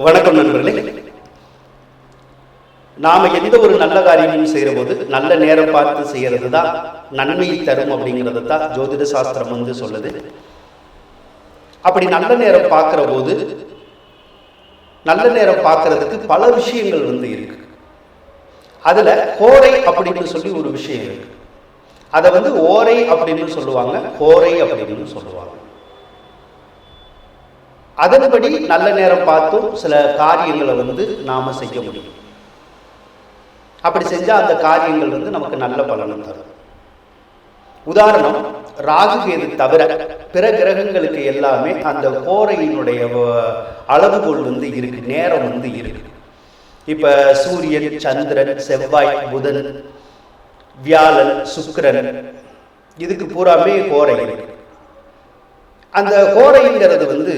வணக்கம் நண்பர்களே. நாம எந்த ஒரு நல்ல காரியமும் செய்கிற போது நல்ல நேரம் பார்த்து செய்கிறது தான் நன்மையை தரும் அப்படிங்கிறது தான் ஜோதிட சாஸ்திரம் வந்து சொல்லுது. அப்படி நல்ல நேரம் பார்க்குற போது நல்ல நேரம் பார்க்கறதுக்கு பல விஷயங்கள் வந்து இருக்கு. அதில் கோரை அப்படின்னு சொல்லி ஒரு விஷயம் இருக்கு. அதை வந்து ஓரை அப்படின்னு சொல்லுவாங்க கோரை அப்படின்னு சொல்லுவாங்க. அதன்படி நல்ல நேரம் பார்த்தும் சில காரியங்களை வந்து நாம் செய்ய முடியும். அப்படி செஞ்சால் அந்த காரியங்கள் வந்து நமக்கு நல்ல பலனை தரும். உதாரணம் ராகு கேது தவிர பிற கிரகங்களுக்கு எல்லாமே அந்த கோரையினுடைய அளவுகோல் வந்து இருக்கு நேரம் வந்து இருக்கு. இப்போ சூரியன் சந்திரன் செவ்வாய் புதன் வியாழன் சுக்கிரன் இதுக்கு பூராமே கோரை இருக்கு. அந்த கோரைங்கிறது வந்து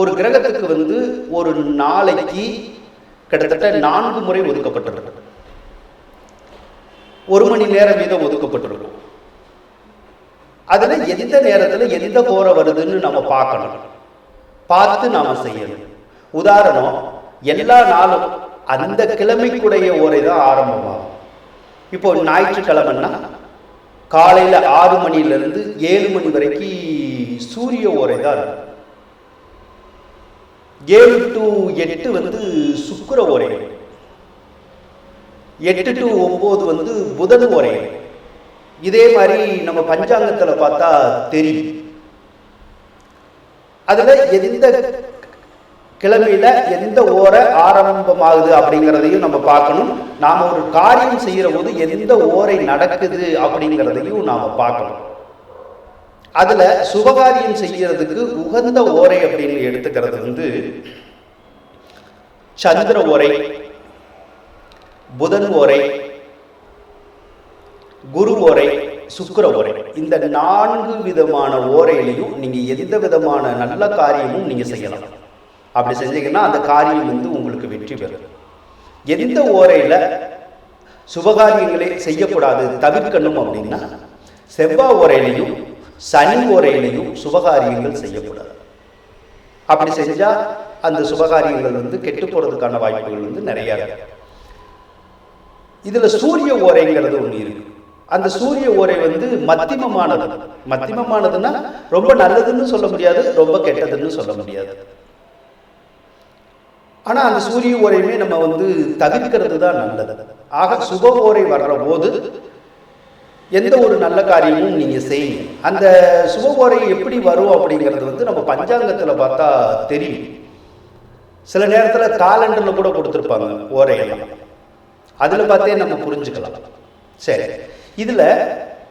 ஒரு கிரகத்துக்கு வந்து ஒரு நாளைக்கு கிட்டத்தட்ட நான்கு முறை ஒதுக்கப்பட்டிருக்கு ஒரு மணி நேரம் வீதம் ஒதுக்கப்பட்டிருக்கும். அதில் எந்த நேரத்தில் எந்த கோரை வருதுன்னு நம்ம பார்க்கணும். பார்த்து நாம் செய்யணும். உதாரணம் எல்லா நாளும் அந்த கிழமைக்குடைய ஓரை தான் ஆரம்பமாகும். இப்போ ஞாயிற்றுக்கிழமைன்னா காலையில் ஆறு மணிலிருந்து ஏழு மணி வரைக்கும் சூரிய ஓரை தான் இருக்கும். ஏழு டு எட்டு வந்து சுக்கர ஓரை. எட்டு டு ஒம்பது வந்து புதன் ஒரே இதே மாதிரி நம்ம பஞ்சாங்கத்தில் பார்த்தா தெரியும். அதில் எந்த கிழமையில எந்த ஓரை ஆரம்பமாகுது அப்படிங்கிறதையும் நம்ம பார்க்கணும். நாம் ஒரு காரியம் செய்கிற போது எந்த ஓரை நடக்குது அப்படிங்கிறதையும் நாம் பார்க்கணும். அதுல சுபகாரியம் செய்யறதுக்கு உகந்த ஓரை அப்படின்னு எடுத்துக்கிறது வந்து சந்திர ஓரை புதன் ஓரை குரு ஓரை சுக்கர ஓரை. இந்த நான்கு விதமான ஓரையிலையும் நீங்க எந்த விதமான நல்ல காரியமும் நீங்க செய்யலாம். அப்படி செஞ்சீங்கன்னா அந்த காரியம் வந்து உங்களுக்கு வெற்றி பெறும். எந்த ஓரையில சுபகாரியங்களை செய்யக்கூடாது தவிர்க்கணும் அப்படின்னா செவ்வாய் ஓரையிலையும் சனி ஓரையிலையும் சுபகாரியங்கள் செய்யக்கூடாது. அப்படி செஞ்சால் அந்த சுபகாரியங்கள் வந்து கெட்டு போகிறதுக்கான வாய்ப்புகள் வந்து நிறையா இருக்கு. இதுல சூரிய ஓரைங்கிறது ஒன்று இருக்கு. அந்த சூரிய ஓரை வந்து மத்தியமமானது மத்தியமமானதுன்னா ரொம்ப நல்லதுன்னு சொல்ல முடியாது ரொம்ப கெட்டதுன்னு சொல்ல முடியாது. ஆனா அந்த சூரிய ஓரையுமே நம்ம வந்து தவிர்க்கிறது தான் நல்லது. ஆக சுப ஓரை வர்ற போது எந்த ஒரு நல்ல காரியமும் நீங்க செய்யுங்க அந்த சுப ஓரை எப்படி வரும் அப்படிங்கிறது வந்து நம்ம பஞ்சாங்கத்துல பார்த்தா தெரியும். சில நேரத்துல காலண்டர்ல கூட கொடுத்துருப்பாங்க ஓரையெல்லாம். அதுல பார்த்தே நம்ம புரிஞ்சுக்கலாம். சரி. இதுல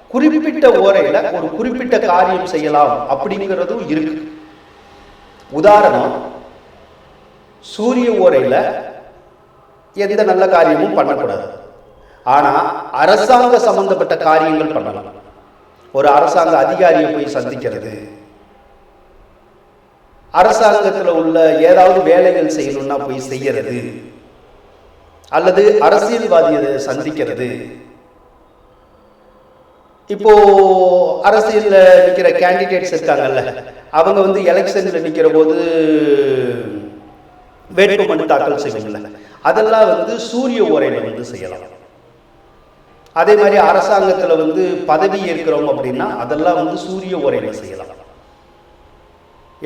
குறிப்பிட்ட ஓரையில ஒரு குறிப்பிட்ட காரியம் செய்யலாம் அப்படிங்கிறதும் இருக்கு. உதாரணம் சூரிய ஓரையில எந்த நல்ல காரியமும் பண்ணக்கூடாது. ஆனா அரசாங்க சம்பந்தப்பட்ட காரியங்கள் பண்ணலாம். ஒரு அரசாங்க அதிகாரியை போய் சந்திக்கிறது. அரசாங்கத்தில் உள்ள ஏதாவது வேலைகள் செய்யணும்னா போய் செய்யறது. அல்லது அரசியல்வாதியை சந்திக்கிறது. இப்போ அரசியலில் நிற்கிற கேண்டிடேட்ஸ் இருக்காங்கல்ல அவங்க வந்து எலெக்ஷனில் நிற்கிற போது வேட்புமனு தாக்கல் செய்வாங்கல்ல அதெல்லாம் வந்து சூரிய உரையில வந்து செய்யலாம். அதே மாதிரி அரசாங்கத்தில் வந்து பதவி ஏற்கிறோம் அப்படின்னா அதெல்லாம் வந்து சூரிய ஓரையில செய்யலாம்.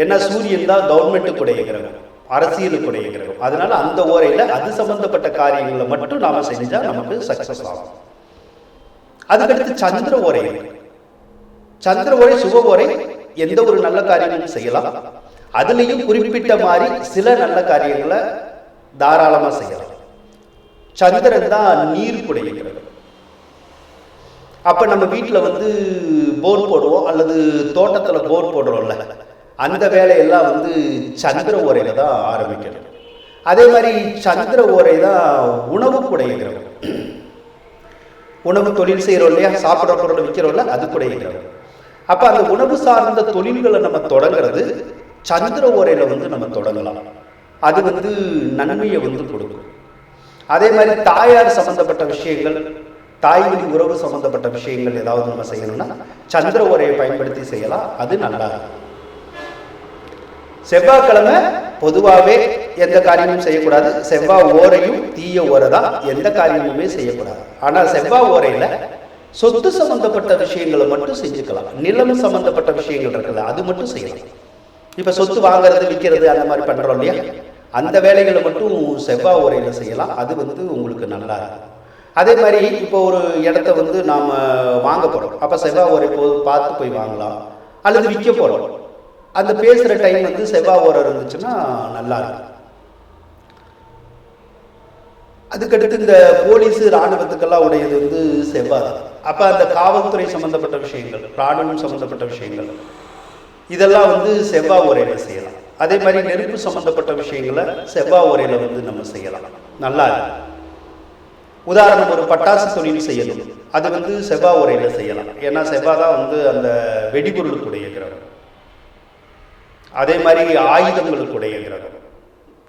ஏன்னா சூரியன் தான் கவர்மெண்ட்டுக்குடைய கிரகம் அரசியலுக்குடைய கிரகம் அதனால அந்த ஓரையில் அது சம்பந்தப்பட்ட காரியங்களை மட்டும் நாம செஞ்சா நமக்கு சக்சஸ் ஆகும். அதுக்கடுத்து சந்திர ஓரை. சந்திர உரை சுப உரை எந்த ஒரு நல்ல காரியமும் செய்யலாம். அதுலேயும் குறிப்பிட்ட மாதிரி சில நல்ல காரியங்களை தாராளமாக செய்யலாம். சந்திரன் தான் நீர் குடைய அப்போ நம்ம வீட்டில் வந்து போர் போடுவோம் அல்லது தோட்டத்தில் போர் போடுறோம்ல. அந்த வேலையெல்லாம் வந்து சந்திர ஓரையில தான் ஆரம்பிக்கணும். அதே மாதிரி சந்திர ஓரை தான் உணவு குடைய கிரகம் உணவு தொழில் செய்கிறோம் இல்லையா? சாப்பிட்ற பொருளை விற்கிறோம்ல அது கூட இருக்கிறோம் அந்த உணவு சார்ந்த தொழில்களை நம்ம தொடங்குறது சந்திர ஓரையில் வந்து நம்ம தொடங்கலாம். அது வந்து நன்மையை வந்து கொடுக்கும். அதே மாதிரி தாயார் சம்பந்தப்பட்ட விஷயங்கள் தாய்மொழி உறவு சம்பந்தப்பட்ட விஷயங்கள் ஏதாவது நம்ம செய்யணும்னா சந்திர ஓரையை பயன்படுத்தி செய்யலாம். அது நல்லா இருக்கும். செவ்வாய்க்கிழமை பொதுவாகவே எந்த காரியமும் செய்யக்கூடாது. செவ்வாய் ஓரையும் தீய ஓரை தான் எந்த காரியமுமே செய்யக்கூடாது. ஆனால் செவ்வாய் ஓரையில் சொத்து சம்பந்தப்பட்ட விஷயங்களை மட்டும் செஞ்சுக்கலாம். நிலம் சம்பந்தப்பட்ட விஷயங்கள் இருக்குல்ல அது மட்டும் செய்யலாம். இப்போ சொத்து வாங்குறது விற்கிறது அந்த மாதிரி பண்ணுறோம் இல்லையா? அந்த வேலைகளை மட்டும் செவ்வாய் உரையில் செய்யலாம். அது வந்து உங்களுக்கு நல்லா இருக்கும். அதே மாதிரி இப்போ ஒரு இடத்த வந்து நாம் வாங்க போகிறோம் அப்போ செவ்வாய் உரை போ பார்த்து போய் வாங்கலாம். அல்லது விற்க போகிறோம் அந்த பேசுகிற டைம் வந்து செவ்வாய் ஓரம் இருந்துச்சுன்னா நல்லா இருக்கும். அதுக்கடுத்து இந்த போலீஸ் இராணுவத்துக்கெல்லாம் உடையது வந்து செவ்வாய் தான். அப்போ அந்த காவல்துறை சம்மந்தப்பட்ட விஷயங்கள் இராணுவம் சம்மந்தப்பட்ட விஷயங்கள் இதெல்லாம் வந்து செவ்வாய் உரையில் செய்யலாம். அதே மாதிரி நெருப்பு சம்மந்தப்பட்ட விஷயங்களை செவ்வாய் உரையில் வந்து நம்ம செய்யலாம். நல்லா இருக்கும். உதாரணம் ஒரு பட்டாசு தொழில் செய்யணும். அது வந்து செவ்வாய் உரையில் செய்யலாம். ஏன்னா செவ்வா தான் வந்து அந்த வெடிபொருளுக்குடைய கிரகம் அதே மாதிரி ஆயுதங்களுக்குடைய கிரகம்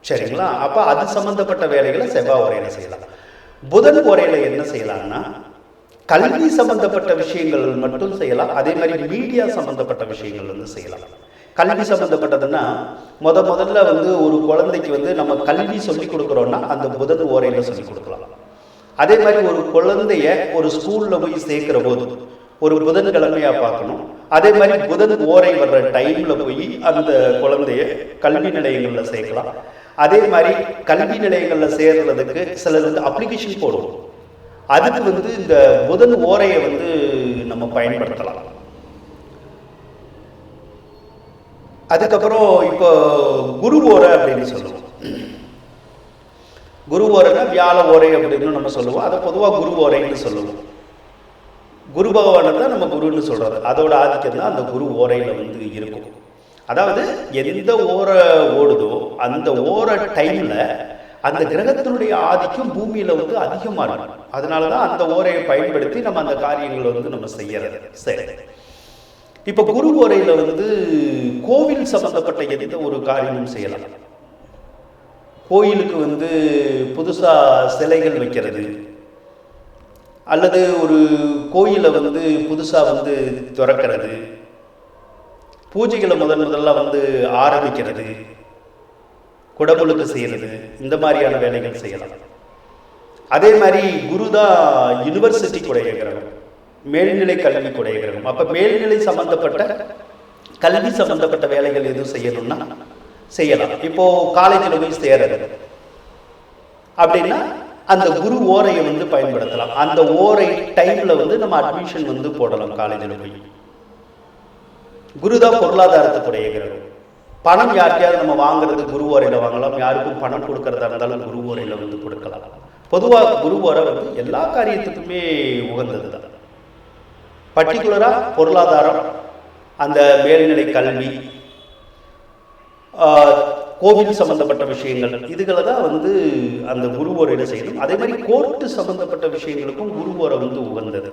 சரிங்களா? அப்போ அது சம்பந்தப்பட்ட வேலைகளை செவ்வா உரையில் செய்யலாம். புதன் உரையில் என்ன செய்யலாம்னா கல்வி சம்பந்தப்பட்ட விஷயங்கள் மட்டும் செய்யலாம். அதே மாதிரி மீடியா சம்பந்தப்பட்ட விஷயங்கள் வந்து செய்யலாம். கல்வி சம்பந்தப்பட்டதுன்னா முத முதல்ல வந்து ஒரு குழந்தைக்கு வந்து நம்ம கல்வி சொல்லி கொடுக்குறோம்னா அந்த புதன் ஓரையில் சொல்லி கொடுக்கலாம். அதே மாதிரி ஒரு குழந்தைய ஒரு ஸ்கூல்ல போய் சேர்க்கிற போது ஒரு புதன்கிழமையா பார்க்கணும். அதே மாதிரி புதன் ஓரை வர்ற டைம்ல போய் அந்த குழந்தைய கல்வி நிலையங்கள்ல சேர்க்கலாம். அதே மாதிரி கல்வி நிலையங்கள்ல சேர்றதுக்கு சிலர் வந்து அப்ளிகேஷன் போடுவோம். அதுக்கு வந்து இந்த புதன் ஓரையை வந்து நம்ம பயன்படுத்தலாம். அதுக்கப்புறம் இப்போ குரு ஓரை அப்படின்னு சொல்லுவோம். குரு ஓரைனா வியாழ ஓரை அப்படின்னு நம்ம சொல்லுவோம். அதை பொதுவாக குரு ஓரைன்னு சொல்லுவோம். குரு பகவானை தான் நம்ம குருன்னு சொல்றது அதோட ஆதிக்கம் தான் அந்த குரு ஓரையில் வந்து இருக்கும். அதாவது எந்த ஓரை ஓடுதோ அந்த ஓர டைமில் அந்த கிரகத்தினுடைய ஆதிக்கம் பூமியில் வந்து அதிகமாக இருக்கும். அதனால தான் அந்த ஓரையை பயன்படுத்தி நம்ம அந்த காரியங்களை வந்து நம்ம செய்யறது. சரி. இப்போ குரு ஓரையில் வந்து கோவில் சம்பந்தப்பட்ட எந்த ஒரு காரியமும் செய்யலாம். கோயிலுக்கு வந்து புதுசாக சிலைகள் வைக்கிறது. அல்லது ஒரு கோயிலை வந்து புதுசாக வந்து திறக்கிறது. பூஜைகளை முதன் முதல்ல வந்து ஆரம்பிக்கிறது. குடமுழுக்கு செய்யறது இந்த மாதிரியான வேலைகள் செய்யலாம். அதே மாதிரி குரு தான் யூனிவர்சிட்டிக்குடைய கிரகம் மேல்நிலை கல்விக்குடைய கிரகம் அப்போ மேல்நிலை சம்பந்தப்பட்ட கல்வி சம்பந்தப்பட்ட வேலைகள் எதுவும் செய்யணும்னா செய்யலாம். இப்போ காலேஜில் போய் சேரது அப்படின்னா அந்த குரு ஓரையை வந்து பயன்படுத்தலாம். அந்த ஓரை டைம்ல வந்து நம்ம அட்மிஷன் வந்து போடலாம் காலேஜில் போய். குரு தான் பொருளாதாரத்துக்குடைய பணம் யார்கிட்டயாவது நம்ம வாங்குறது குரு ஓரையில் வாங்கலாம். யாருக்கும் பணம் கொடுக்கறதா இருந்தாலும் குரு ஓரையில் வந்து கொடுக்கலாம். பொதுவாக குரு ஓரை வந்து எல்லா காரியத்துக்குமே உகந்தது தான். பர்டிகுலராக பொருளாதாரம் அந்த மேல்நிலை கல்வி கோவில் சம்பந்தப்பட்ட விஷயங்கள். இதுகளை தான் வந்து அந்த குரு ஓரையில் செய்யணும்? அதே மாதிரி கோர்ட்டு சம்பந்தப்பட்ட விஷயங்களுக்கும் குருவோரை வந்து உகந்தது.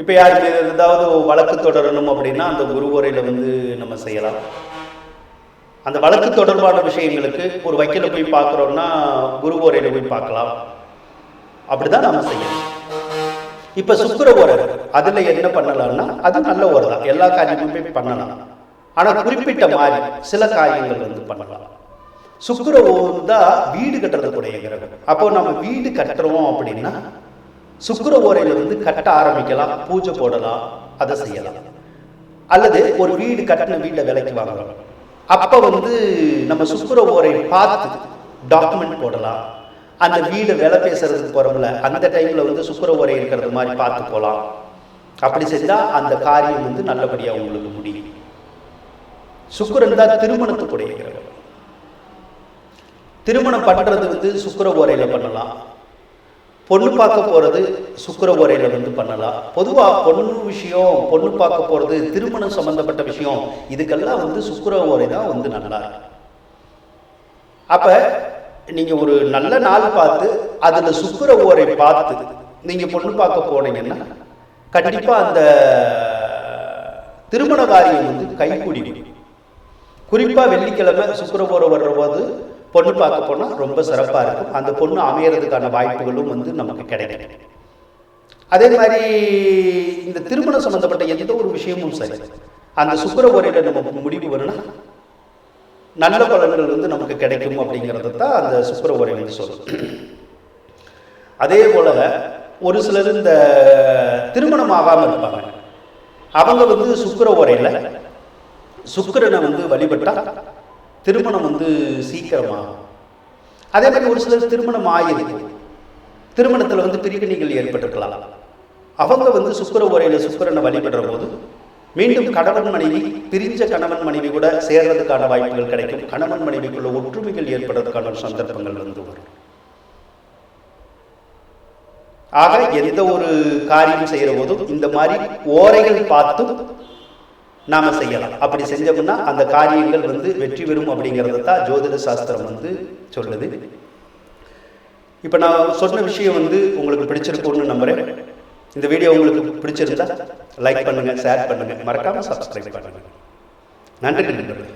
இப்போ யாருக்கு ஏதாவது வழக்கு தொடரணும் அப்படின்னா அந்த குருவோரையில் வந்து நம்ம செய்யலாம். அந்த வழக்கு தொடர்பான விஷயங்களுக்கு ஒரு வக்கீல போய் பார்க்குறோம்னா குருவோரையில் போய் பார்க்கலாம். அப்படிதான் நம்ம செய்யணும். இப்போ சுக்கர ஓரர் அதில் என்ன பண்ணலாம்னா அது நல்ல ஓரை தான். எல்லா காரியமுமே பண்ணலாம். ஆனா குறிப்பிட்ட மாதிரி சில காரியங்கள் வந்து பண்ணலாம். சுக்கிர ஓர் தான் வீடு கட்டுறதுக்குடைய கிரகம் அப்போ நம்ம வீடு கட்டுறோம் அப்படின்னா சுக்கர ஓரையில வந்து கட்ட ஆரம்பிக்கலாம் பூஜை போடலாம் அதை செய்யலாம். அல்லது ஒரு வீடு கட்டின வீட்டை விலைக்கு வாங்கலாம். அப்ப வந்து நம்ம சுக்கர ஓரை பார்த்து டாக்குமெண்ட் போடலாம். அந்த வீடு விலை பேசுறதுக்கு போறோம்ல அந்த டைம்ல வந்து சுக்கர ஓரை இருக்கிறது மாதிரி பார்த்து போகலாம் அப்படி செஞ்சா அந்த காரியம் வந்து நல்லபடியா உங்களுக்கு முடியும். சுக்கிரன் தான் திருமணத்துக்குடைய கிரகம் திருமணம் பண்றது வந்து சுக்கர ஓரையில பண்ணலாம். பொண்ணு பார்க்க போறது சுக்கர ஓரையில வந்து பண்ணலாம். பொதுவா பொண்ணு விஷயம் பொண்ணு பார்க்க போறது திருமணம் சம்பந்தப்பட்ட விஷயம் இதுக்கெல்லாம் வந்து சுக்கர ஓரை தான் வந்து நல்லா. அப்ப நீங்க ஒரு நல்ல நாள் பார்த்து அதுல சுக்கர ஓரை பார்த்து நீங்க பொண்ணு பார்க்க போனீங்கன்னா கண்டிப்பா அந்த திருமண காரியம் வந்து கைகூடி குறிப்பாக வெள்ளிக்கிழமை சுக்கரபோரம் ஓரை பொண்ணு பார்க்க போனால் ரொம்ப சிறப்பாக இருக்கும். அந்த பொண்ணு அமையறதுக்கான வாய்ப்புகளும் வந்து நமக்கு கிடைக்கும். அதே மாதிரி இந்த திருமணம் சம்மந்தப்பட்ட எந்த ஒரு விஷயமும் சரி. அந்த சுக்கர உரையில் நமக்கு முடிவு வரும்னா நல்ல பலன்கள் வந்து நமக்கு கிடைக்கும் அப்படிங்கிறது தான் அந்த சுக்கர உரை வந்து சொல்லும். அதே போல ஒரு சிலர் இந்த திருமணம் ஆகாமல் இருப்பாங்க. அவங்க வந்து சுக்கர உரையில் சுக்கரனை வந்து வழிபட்டா திருமணம் வந்து சீக்கிரமா அதே மாதிரி ஒரு சிலர் திருமணம் ஆயிருக்கு திருமணத்தில் வந்து பிரிவினைகள் ஏற்பட்டிருக்கலாம். அவங்க வந்து சுக்கர உரையில் சுக்கரனை வழிபடுற போது மீண்டும் கணவன் மனைவி பிரிஞ்ச கணவன் மனைவி கூட சேர்றதுக்கான வாய்ப்புகள் கிடைக்கும். கணவன் மனைவிக்குள்ள ஒற்றுமைகள் ஏற்படுறதுக்கான சந்தர்ப்பங்கள் வந்து வரும். ஆக எந்த ஒரு காரியம் செய்கிற போதும் இந்த மாதிரி ஓரைகள் பார்த்தும் நாம செய்யலாம். அப்படி செஞ்சோம்னா அந்த காரியங்கள் வந்து வெற்றி பெறும் அப்படிங்கிறத தான் ஜோதிட சாஸ்திரம் வந்து சொல்லுது. இப்போ நான் சொன்ன விஷயம் வந்து உங்களுக்கு பிடிச்சிருக்கும்னு நம்புறேன். இந்த வீடியோ உங்களுக்கு பிடிச்சிருந்தா லைக் பண்ணுங்க ஷேர் பண்ணுங்க. மறக்காம சப்ஸ்கிரைப் பண்ணுங்க. நன்றி நண்பர்களே.